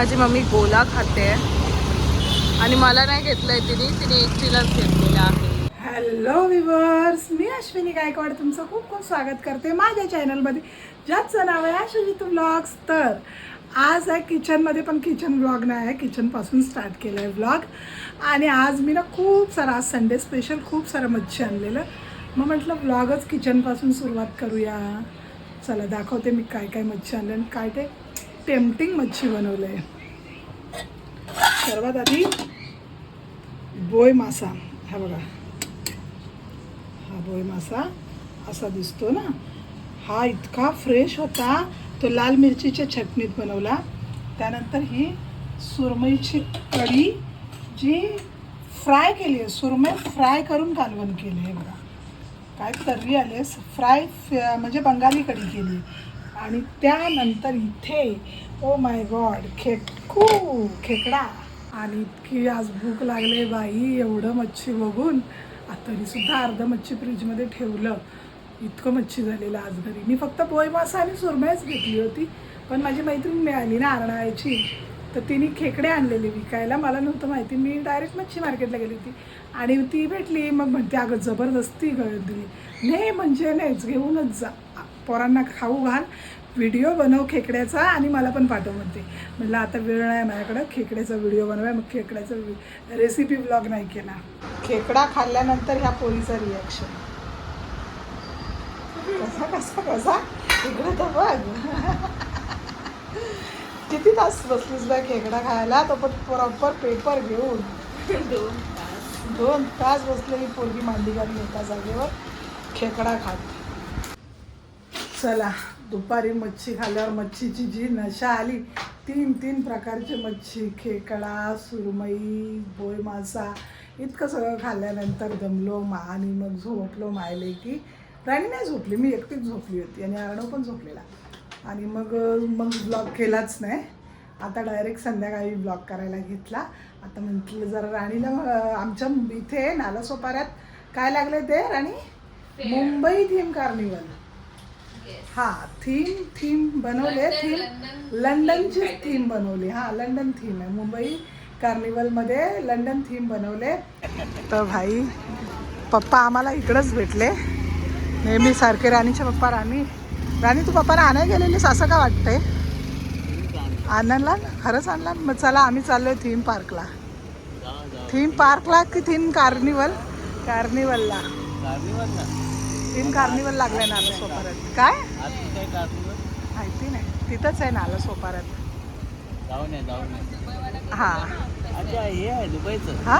माझी मम्मी गोला खाते. आणि मला नाही घेतलंय तिने तिने एकटीलाच घेतलेलं आहे. हॅलो विवर्स मी अश्विनी गायकवाड. तुमचं खूप खूप स्वागत करते माझ्या चॅनलमध्ये ज्याचं नाव आहे अश्विनी ब्लॉग्स तर आज आहे किचनमध्ये पण किचन ब्लॉग नाही आहे. किचनपासून स्टार्ट केलं आहे ब्लॉग आणि आज मी ना खूप सारा आज संडे स्पेशल खूप सारं मच्छी आणलेलं. मग म्हटलं ब्लॉगच किचनपासून सुरुवात करूया. चला दाखवते मी काय काय मच्छी आणलं काय ते. टेम्पटिंग मच्छी बनवलं आहे सर्वात आधी बोय मासा हा बघा. हा बोय मासा असा दिसतो ना. हा इतका फ्रेश होता. तो लाल मिरचीच्या चटणीत बनवला. त्यानंतर ही सुरमईची कढी जी फ्राय केली आहे. सुरमई फ्राय करून कालवण केली आहे. बघा. काय तर्री आलेस फ्राय म्हणजे बंगाली कढी केली आणि त्यानंतर इथे ओ माय गॉड खेकू खेकडा. आणि इतकी आज भूक लागले बाई एवढं मच्छी बघून. आ, तरीसुद्धा अर्ध मच्छी फ्रीजमध्ये ठेवलं. इतकं मच्छी झालेलं आज घरी. मी फक्त पोय मासा आणि सुरमईच घेतली होती. पण माझी मैत्रीण मिळाली ना आरणाळ्याची तर तिने खेकडे आणलेले विकायला. मला नव्हतं माहिती. मी डायरेक्ट मच्छी मार्केटला गेली होती. आणि ती भेटली. मग म्हणते अगं जबरदस्ती गळत दिली. नाही म्हणजे नाहीच. घेऊनच जा. पोरांना खाऊ घाल व्हिडिओ बनव खेकड्याचा आणि मला पण पाठव म्हणते. म्हटलं आता वेळ नाही माझ्याकडं खेकड्याचा व्हिडिओ बनवाय. मग खेकड्याचा रेसिपी ब्लॉग नाही केला. खेकडा खाल्ल्यानंतर ह्या पोळीचा रिॲक्शन कसा कसा कसा? इकडे तर बघ. किती तास बसलीस बाय खेकडा खायला? तो पण प्रॉपर पेपर घेऊन. दोन तास. बसलेली पोरगी मांडी घालून एका जागेवर खेकडा खात. चला दुपारी मच्छी खाल्ल्यावर मच्छीची जी नशा आली तीन तीन प्रकारची मच्छी खेकडा सुरमई बोय मासा इतकं सगळं खाल्ल्यानंतर दमलो मा आणि मग झोपलो मायले की राणी नाही झोपली मी एकटीच झोपली होती आणि अर्णव पण झोपलेला. आणि मग मग ब्लॉग केलाच नाही. आता डायरेक्ट संध्याकाळी ब्लॉग करायला घेतला. आता म्हटलं जरा राणीला आमच्या इथे नालासोपाऱ्यात काय लागले ते राणी? Mumbai theme carnival. हा थीम थीम बनवले थीम लंडनची थीम बनवली. हा लंडन थीम आहे. मुंबई कार्निवलमध्ये लंडन थीम बनवले. तर भाई पप्पा आम्हाला इकडंच भेटले. नेहमी सारखे राणीचे पप्पा राणी. राणी तू पप्पाला आणायला गेलेलीस असं का वाटतंय? आणला खरंच आणला मग चला आम्ही चाललोय थीम पार्कला थीम पार्कला की थीम कार्निवल कार्निवलला थीम कार्निवल लागलाय नाला सोपाऱ्यात. काय? माहिती नाही. तिथंच आहे नाला या जाऊन या. हा. हे आहे दुबईचं. हा?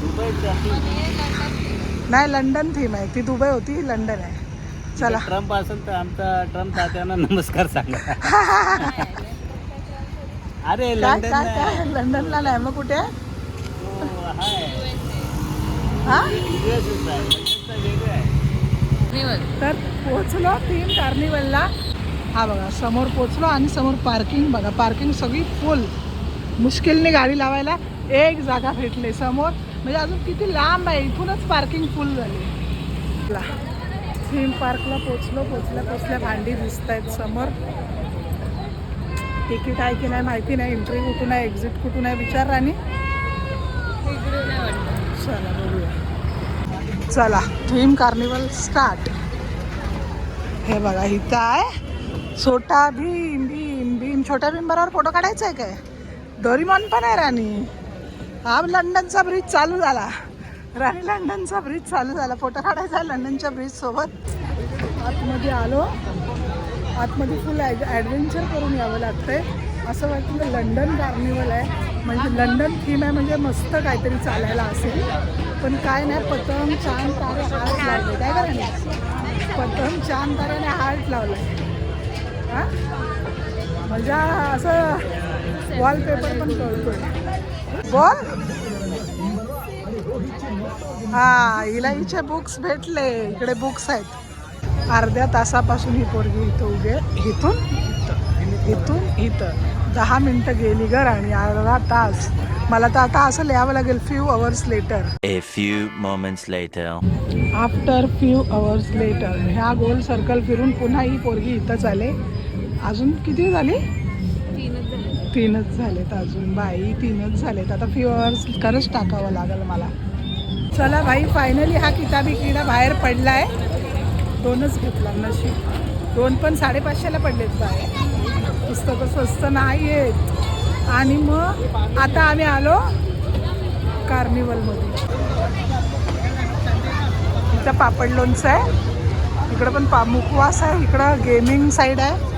दुबईचं नाही लंडन थीम आहे. ती दुबई होती ही लंडन आहे. चला. ट्रम्प असेल तर आमचा ट्रम्प तात्यांना नमस्कार सांगा. अरे लंडन लंडनला नाही. मग कुठे? हाय हा? आहे तर पोचलो थीम कार्निवलला. हा बघा समोर पोचलो आणि समोर पार्किंग बघा पार्किंग सगळी फुल मुश्किलने गाडी लावायला एक जागा भेटली समोर. म्हणजे अजून किती लांब आहे इथूनच पार्किंग फुल झाली. थीम पार्कला पोचलो पोचल्या पोचल्या भांडी दिसत आहेत समोर. तिकीट आहे की नाही माहिती नाही एंट्री कुठून आहे एक्झिट कुठून आहे विचार राणी. चला चला थीम कार्निवल स्टार्ट हे बघा इथं आहे. छोटा भीम भीम भीम. छोट्या भीम बरोबर फोटो काढायचा आहे काय? डोरीमॉन पण आहे राणी. हा लंडनचा ब्रिज चालू झाला. राणी लंडनचा ब्रिज चालू झाला. फोटो काढायचा आहे लंडनच्या ब्रिज सोबत. आतमध्ये आलो. आतमध्ये फुल ॲडव्हेंचर करून यावं लागतंय. असं वाटतं लंडन कार्निवल आहे. म्हणजे लंडन थीम आहे म्हणजे मस्त काहीतरी चालायला असेल. पण काय नाही पतंग छान तारे हार्ट लावले. काय करा पतंग छान ताऱ्याने हार्ट लावलं. हां? म्हणजे असं वॉलपेपर पण कळतोय बोल. हा हिला हिचे बुक्स भेटले. इकडे बुक्स आहेत. अर्ध्या तासापासून ही पोरगी इथं उभे इथून इथं. इथून इथं. दहा मिनटं गेली घर आणि अर्धा तास. मला तर आता असं लिहावं लागेल few hours later A few moments later. After few hours later ह्या गोल सर्कल फिरून पुन्हा ही पोरगी इथंच आले अजून किती झाली? तीनच झालेत अजून. बाई तीनच झालेत. आता फ्युअर्स खरंच टाकावं लागेल मला. चला भाई फायनली हा किताबी किडा बाहेर पडलाय. दोनच घेतला नशीब. दोन पण साडेपाचशेला पडलेत बाहेर पुस्तकं स्वस्त नाही आहेत आणि मग आता आम्ही आलो कार्निवलमध्ये. इथं पापड लोणचं आहे. इकडं पण पा मुखवास आहे. इकडं गेमिंग साईड आहे.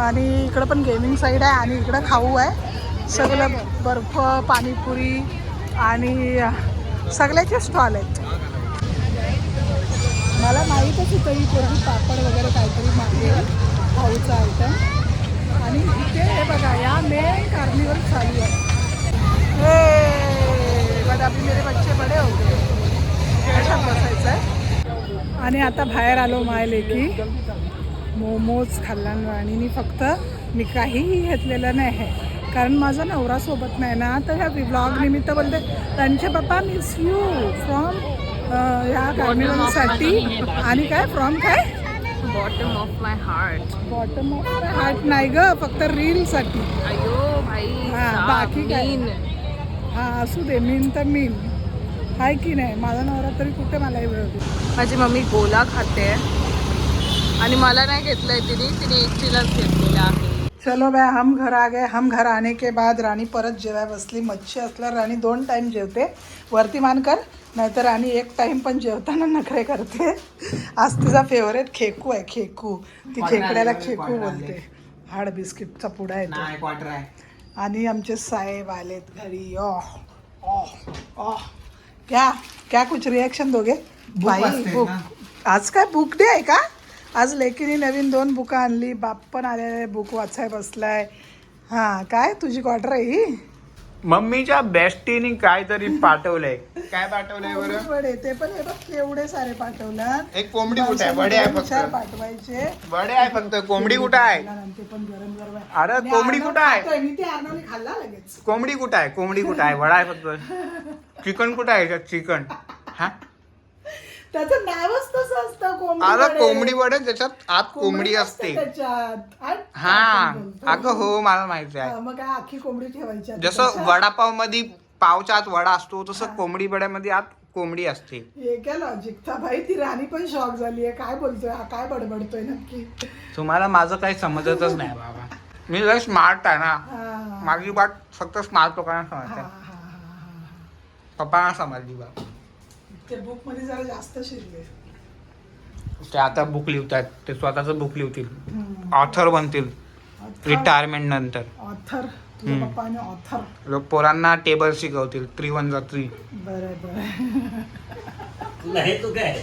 आणि इकडं पण गेमिंग साईड आहे. आणि इकडं खाऊ आहे. सगळं बर्फ पाणीपुरी आणि सगळ्याचे स्टॉल आहेत. मला माहीतच होतं ही पोरगी पापड वगैरे काहीतरी मागेल. खाऊचं आयटम आणि इथे हे बघा या मेन कार्निवल चालू आहे. हे बघा अभी मेरे बच्चे बडे हो गए. कशात बसायचं आहे. आणि आता बाहेर आलो माय लेकी. मोमोज खाल्ला राणीनी फक्त मी काहीही घेतलेलं नाही. आहे कारण माझा नवरा सोबत नाही ना. तर ह्या ब्लॉग निमित्त बोलते त्यांचे पप्पा मिस यू फ्रॉम ह्या कार्निवलसाठी आणि काय फ्रॉम काय? Bottom of my heart bottom of heart नाही ग फक्त रीलसाठी अयो भाई हा, बाकी? मीन. हा असू दे मीन तर मीन. आहे की नाही? माझा नवरा तरी कुठे वेळ देतो माझी मम्मी गोला खाते. आणि मला नाही घेतलंय तिने तिने एकटीलाच घेतलेलं आहे. चलो बाय हम घर आ गए. हम घर आने के बाद राणी परत जेवाय बसली. मच्छी असल्यावर राणी दोन टाईम जेवते. वरती मान कर. नाहीतर राणी एक टाईम पण जेवताना नखरे करते. आज तिचा फेवरेट खेकू आहे खेकू. ती खेकड्याला खेकू बोलते. हाड बिस्किटचा पुडा आहे तो. नाही क्वार्टर आहे. आणि आमचे साहेब आलेत घरी. ओह ओह ओह. क्या क्या कुछ रिएक्शन दोगे बाई बुक? आज काय बुक डे आहे का? आज लेकीने नवीन दोन बुकं आणली. बाप पण आलेले बुक वाचाय बसलाय. हा काय तुझी क्वार्टर आहे ही? मम्मीच्या बेस्टीने काहीतरी पाठवलंय. काय पाठवलंय बरं? वडे ते पण हे बघ केवढे सारे पाठवल्यात. एक कोंबडी कुठे आहे? वडे आहे फक्त. पाठवायचे. वडे आहे फक्त. कोंबडी कुठं आहे? ते पण गरम गरम आहे. अरे, कोंबडी कुठं आहे? मी ते खाल्ला लगेच. कोंबडी कुठं आहे? कोंबडी कुठं आहे? वडा आहे फक्त. चिकन कुठं आहे? चिकन. हा? त्याचं नावच तसं असतं कोंबडी अरे वडे. कोंबडी वडे त्याच्यात आत कोंबडी असते. त्याच्यात. हा. आपण बोलतो. अगं हो मला माहिती हा, आहे मग काय अख्खी कोंबडी ठेवायची जसं त्याच्यात? वडापावमध्ये पावच्या आत वडा असतो तसं कोंबडी वड्यामध्ये आत कोंबडी असते. हे काय लॉजिक था भाई ती राणी पण शॉक झाली आहे काय बोलतोय? हा काय बडबडतोय नक्की? तुम्हाला माझं काही समजतच नाही बाबा. मी लय स्मार्ट आहे ना. हा. माझी बात फक्त स्मार्ट लोकांना हा, समजते हा, हा, हा. पप्पांना समजली बा ते बुकमध्ये जरा जास्त शिरले. ते आता बुक लिहितात. ते स्वतःच बुक लिहतील. ऑथर बनतील. रिटायरमेंट नंतर. ऑथर तुझ्या हम्म. पप्पाने ऑथर लोक पोरांना टेबल शिकवतील. थ्री वन जा थ्री बरं बरं. तुला येतो काय?